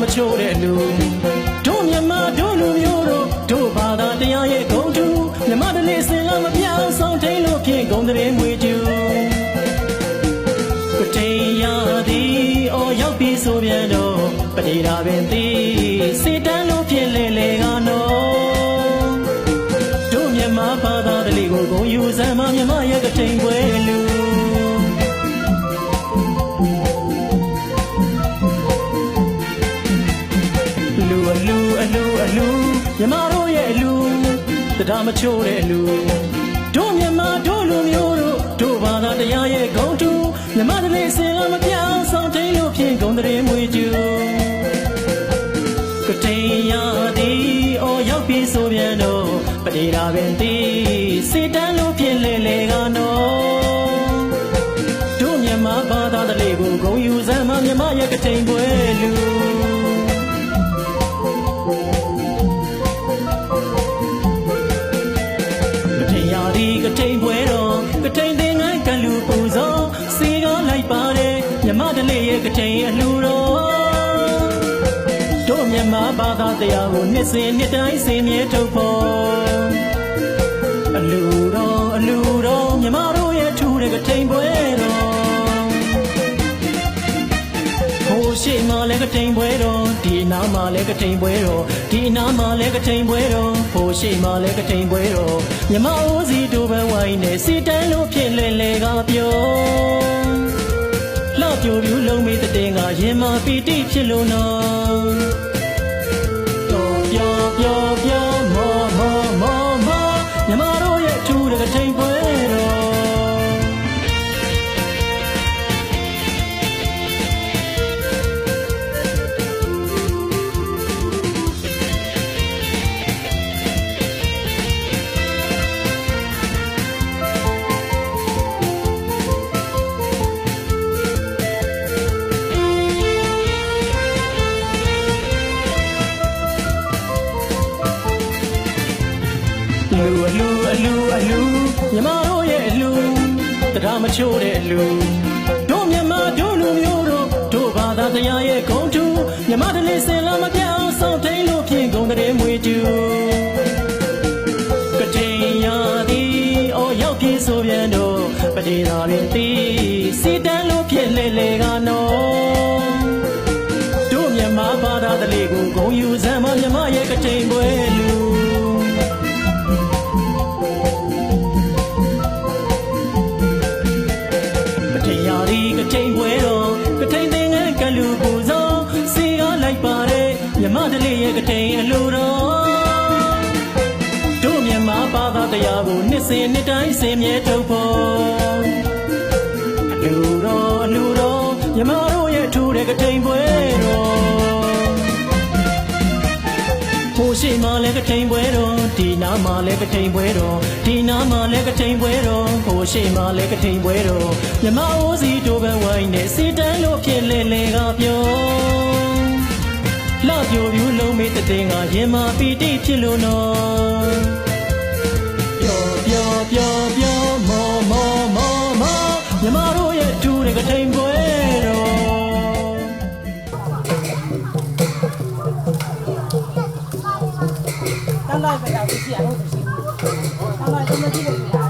မချိုးတဲ့လူတို့မြန်မာတို့လူမျိုးတို့တို့ဘာသာတရားရဲ့ဂုံတူမြမတလေးစင်လာမပြောင်းဆောင်ထိန်လို့ဖြင့်ဂုံတရေမွေကျူကတိရသည်အော်ရောက်ပြီဆိုပြန်တော့ပတိရာပင်သ တရားမချိုးတဲ့အလူတို့မြမတို့လူမျိုးတို့တို့ဘာသာတရားရဲ့ဂုံတူမြမတလေးစင်လာမပြောင်းဆောင်ထိန်လို့ဖြင့်ဂုံတရေမွေကျူကတိန်ရသည်အော်ရောက်ပြီဆိုပြန်တော့ပတိရာပင်သည်စေတန်းလို့ဖြင့်လေလေကနော်တို့မြမဘာသာတလေးကိုဂုံယူစမ်းမမြမရဲ့ကတိန်ပွဲလူ ပူဇော်စီကားလိုက်ပါတယ်မြမတလေးရဲ့ကထိန်အလှူတော်တို့မြမဘာသာတရားကိုနှစ်စဉ်နှစ်တိုင်းစင်မြဲထုတ်ဖို့အလှူတော်အလှူတော်မြမတို့ရဲ့ထူတဲ့ကထိန်ပွဲတော် ရှိမှလည်းကထိန်ပွဲတော်ဒီနားမှလည်းကထိန်ပွဲတော်ဒီနားမှလည်းကထိန်ပွဲတော်ဟိုရှိမှလည်းကထိန်ပွဲတော်မြမအိုးစီတို့ပဲဝိုင်းနေစီတန်းလို့ဖြစ်လဲလဲကပြောလှပြိုပြူလုံးမေးတဲ့တင်ကရင်မပီတိဖြစ်လို့နော်ပျော်ပျော်ပျော်ပျော်မောမောမော လူအလူအလူအလူမြမတို့ရဲ့အလူတရားမချိုးတဲ့အလူတို့မြမတို့လူမျိုးတို့တို့ဘာသာတရားရဲ့ဂုံတူမြမတလေးစင်လာမပြောင်းဆောင်ထိန်လို့ဖြင့်ဂုံတရေမွေကျူကတိန်ရသည်အော်ရောက်ပြီဆိုပြန်တော့ပတိသာပင်သည်စီတန်းလို့ဖြင့်လေလေကနော်တို့မြမဘာသာတလေးကိုဂုံယူစမ်းမမြမရဲ့ကတိန်ပွဲ တလေးရဲ့ကတိန်အလိုတော်တို့မြမဘာသာတရားကိုနှစ်စဉ်နှစ်တိုင်းစင်မြဲထုတ်ဖို့အလူတော်အလူတော်မြမတို့ရဲ့ထူတဲ့ကတိန်ပွဲတော်ဟိုရှိမှလည်းကထိန်ပွဲတော်ဒီနားမှလည်းကထိန်ပွဲတော်ဒီနားမှလည်းကထိန်ပွဲတော်ဟိုရှိမှလည်းကထိန်ပွဲတော်မြမအိုးစီတို့ပဲဝိုင်းနေစီတန်းလို့ဖြစ်လေလေကပြောလှပြိုပြူလုံး မေတသိငါရင်မာပီတိဖြစ်လို့နော်ပျော်ပျော်ပျော်ပျော်မောမောမောမောမြမတို့ရဲ့တူတဲ့ကထိန်ပွဲတော်တလိုက်ပဲတော့ကြည့်ရအောင်တလိုက်တော့မကြည့်လို့